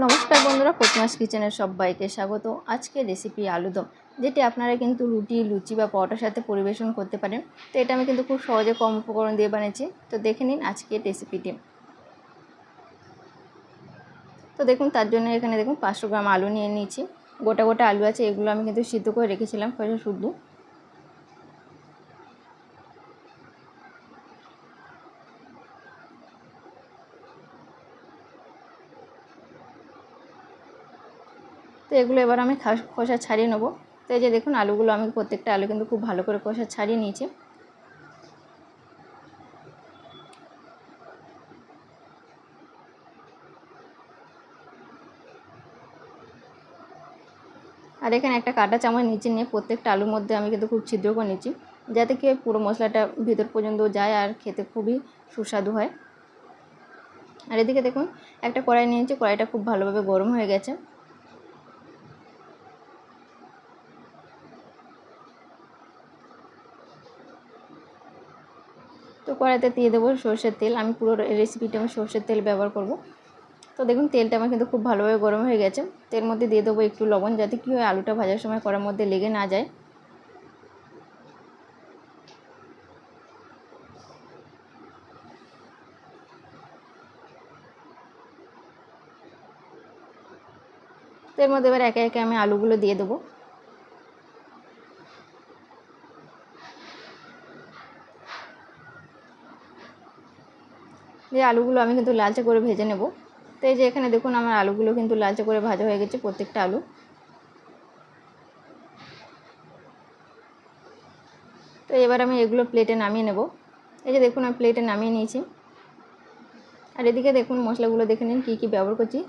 নমস্কার বন্ধুরা প্রতিমাস কিচেনের সবাইকে স্বাগত। আজকে রেসিপি আলুদম, যেটি আপনারা কিন্তু রুটি, লুচি বা পরোটার সাথে পরিবেশন করতে পারেন। তো এটা আমি কিন্তু খুব সহজে কম উপকরণ দিয়ে বানিয়েছি। তো দেখে নিন আজকের রেসিপিটি তো দেখুন, তার জন্য এখানে দেখুন পাঁচশো গ্রাম আলু নিয়ে নিয়েছি। গোটা গোটা আলু আছে, এগুলো আমি কিন্তু সিদ্ধ করে রেখেছিলাম পয়সা শুদ্ধ। তো এগুলো এবার আমি খোসা ছাড়িয়ে নেব। তো এই যে দেখুন আলুগুলো, আমি প্রত্যেকটা আলু কিন্তু খুব ভালো করে খোসা ছাড়িয়ে নিয়েছি। আর এখানে একটা কাটা চামচ নিচে নিয়ে প্রত্যেকটা আলুর মধ্যে আমি কিন্তু খুব ছিদ্র করে নিচ্ছি, যাতে কি পুরো মশলাটা ভিতর পর্যন্ত যায় আর খেতে খুবই সুস্বাদু হয়। আর এদিকে দেখুন, একটা কড়াই নিয়েছি, কড়াইটা খুব ভালোভাবে গরম হয়ে গেছে। তো কড়াইতে দিয়ে দেবো সর্ষের তেল। আমি পুরো রেসিপিটা আমি সর্ষের তেল ব্যবহার করব। তো দেখুন, তেলটা আমার কিন্তু খুব ভালোভাবে গরম হয়ে গেছে। তেল মধ্যে দিয়ে দেবো একটু লবণ যাতে কী হয় আলুটা ভাজার সময় কড়ার মধ্যে লেগে না যায়। তো এর মধ্যে এবার একে একে আমি আলুগুলো দিয়ে দেবো। যে আলুগুলো আমি কিন্তু লালচে করে ভেজে নেব। তো এই যে এখানে দেখুন আমার আলুগুলো কিন্তু লালচে করে ভাজা হয়ে গেছে প্রত্যেকটা আলু। তো এবার আমি এগুলো প্লেটে নামিয়ে নেব। এই যে দেখুন আমি প্লেটে নামিয়ে নিয়েছি। আর এদিকে দেখুন মশলাগুলো দেখে নিন কী কী ব্যবহার করছি।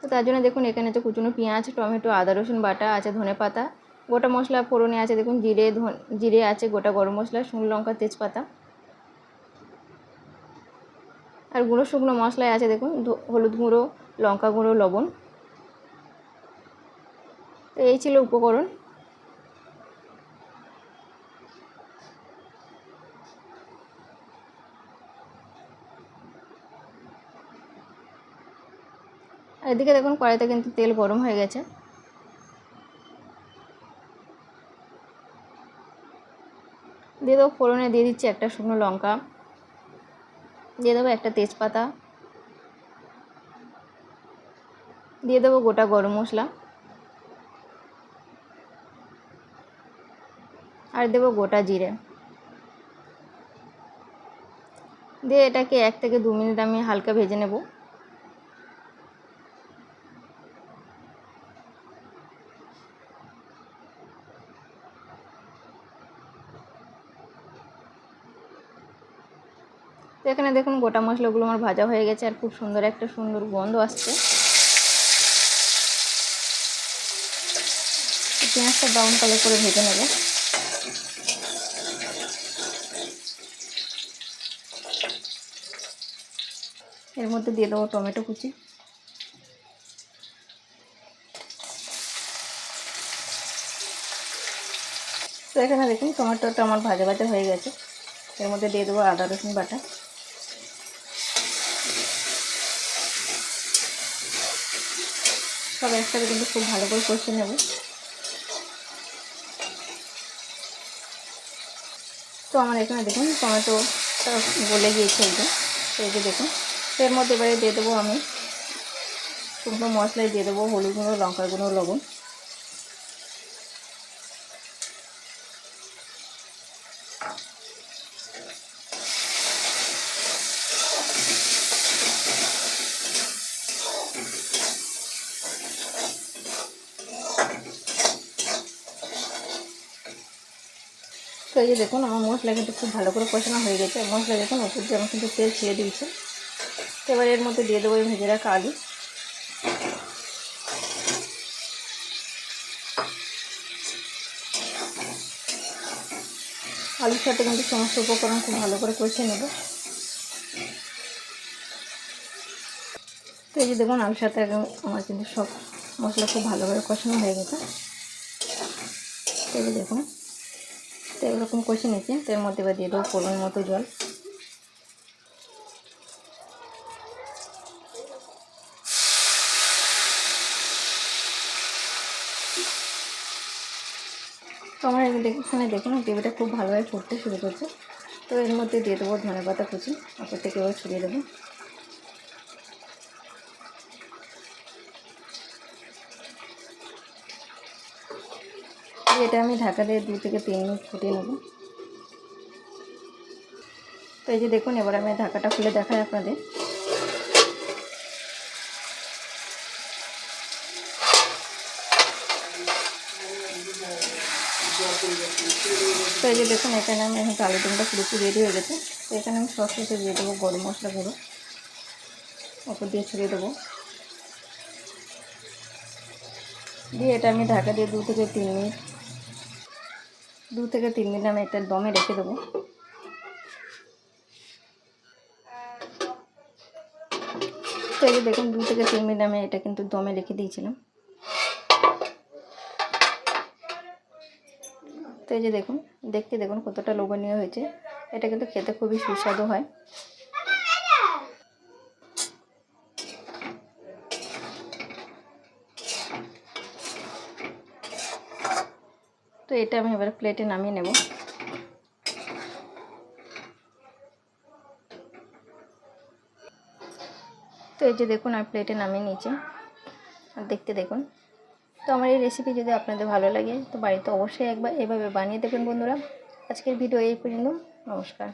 তো তার জন্য দেখুন এখানে আছে কুচুনো পেঁয়াজ, টমেটো, আদা, রসুন বাটা আছে, ধনে পাতা। গোটা মশলা ফোড়নে আছে দেখুন, জিরে, ধন, জিরে আছে, গোটা গরম মশলা, শুকনো লঙ্কা, তেজপাতা। আর গুঁড়ো শুকনো মশলায় আছে দেখুন হলুদ গুঁড়ো, লঙ্কা গুঁড়ো, লবণ। তো এই ছিল উপকরণ। এদিকে দেখুন, কড়াইতে কিন্তু তেল গরম হয়ে গেছে। দিয়ে দেবো ফোড়নে দিয়ে দিচ্ছি একটা শুকনো লঙ্কা। দিয়ে দেবো একটা তেজপাতা। দিয়ে দেবো গোটা গরম মশলা। আর দেবো গোটা জিরে। দিয়ে এটাকে এক থেকে দু মিনিট আমি হালকা ভেজে নেব। তো এখানে দেখুন গোটা মশলাগুলো আমার ভাজা হয়ে গেছে আর খুব সুন্দর একটা সুন্দর গন্ধ আসছে। পেঁয়াজটা ব্রাউন কালার করে ভেজে নেব। এর মধ্যে দিয়ে দেবো টমেটো কুচি। তো এখানে দেখুন টমেটোটা আমার ভাজা ভাজা হয়ে গেছে। এর মধ্যে দিয়ে দেবো আদা রসুন বাটা। সব একসাথে কিন্তু খুব ভালো করে কষে নেব। তো আমার এখানে দেখুন, টমেটো গলে গিয়েছে একদম এই যে দেখুন। এর মধ্যে এবারে দিয়ে দেবো আমি শুকনো মশলায় দিয়ে দেবো হলুদ গুঁড়ো লঙ্কা গুঁড়ো, লবণ। এই যে দেখুন, আমার মশলা কিন্তু খুব ভালো করে কষানো হয়ে গেছে। মশলা দেখুন ওপর দিয়ে আমার কিন্তু তেল ছেড়ে দিয়েছে। তো এবার এর মধ্যে দিয়ে দেবো এই ভেজে রাখা আলু। আলুর সাথে কিন্তু সমস্ত উপকরণ খুব ভালো করে কষে নেব। তো এই যে দেখুন, আলুর সাথে আমার কিন্তু সব মশলা খুব ভালো করে কষানো হয়ে গেছে। এই যে দেখুন তো এরকম কষে নিচ্ছি তো এর মধ্যে বা দিয়ে দেবো পরিমাণ মতো জল। তো আমার এখানে দেখুন গ্রেভিটা খুব ভালোভাবে ফুটতে শুরু করছে। তো এর মধ্যে দিয়ে দেবো ধনে পাতা কুচি। ওপর থেকে এবার ছড়িয়ে দেবো। এটা আমি ঢাকা দিয়ে দু থেকে তিন মিনিট ফুটিয়ে নেব। তো এই যে দেখুন, এবার আমি ঢাকাটা খুলে দেখাই আপনাদের। তো এই যে দেখুন, এখানে আমি এখন আলু ডিমটা পুরোপুরি রেডি হয়ে গেছে। তো এখানে আমি সস সসে দিয়ে দেবো, গরম মশলা গুঁড়ো। ওপর দিয়ে ছড়িয়ে দেবো। দিয়ে এটা আমি ঢাকা দিয়ে দু থেকে তিন মিনিট দু থেকে তিন দিন আমি এটা দমে রেখে দেবো। তো দেখুন, দু থেকে তিন মিনিট আমি এটা কিন্তু দমে রেখে দিয়েছিলাম। তো এই যে দেখুন, দেখতে দেখুন কতটা লোভনীয় হয়েছে। এটা কিন্তু খেতে খুবই সুস্বাদু হয়। তো এটা আমি এবার প্লেটে নামিয়ে নেব। তো এই যে দেখুন, আমি প্লেটে নামিয়ে নিয়েছি। আর দেখতে দেখুন। তো আমার এই রেসিপি যদি আপনাদের ভালো লাগে, তো বাড়িতে অবশ্যই একবার এভাবে বানিয়ে দেবেন বন্ধুরা। আজকের ভিডিও এই পর্যন্ত। নমস্কার।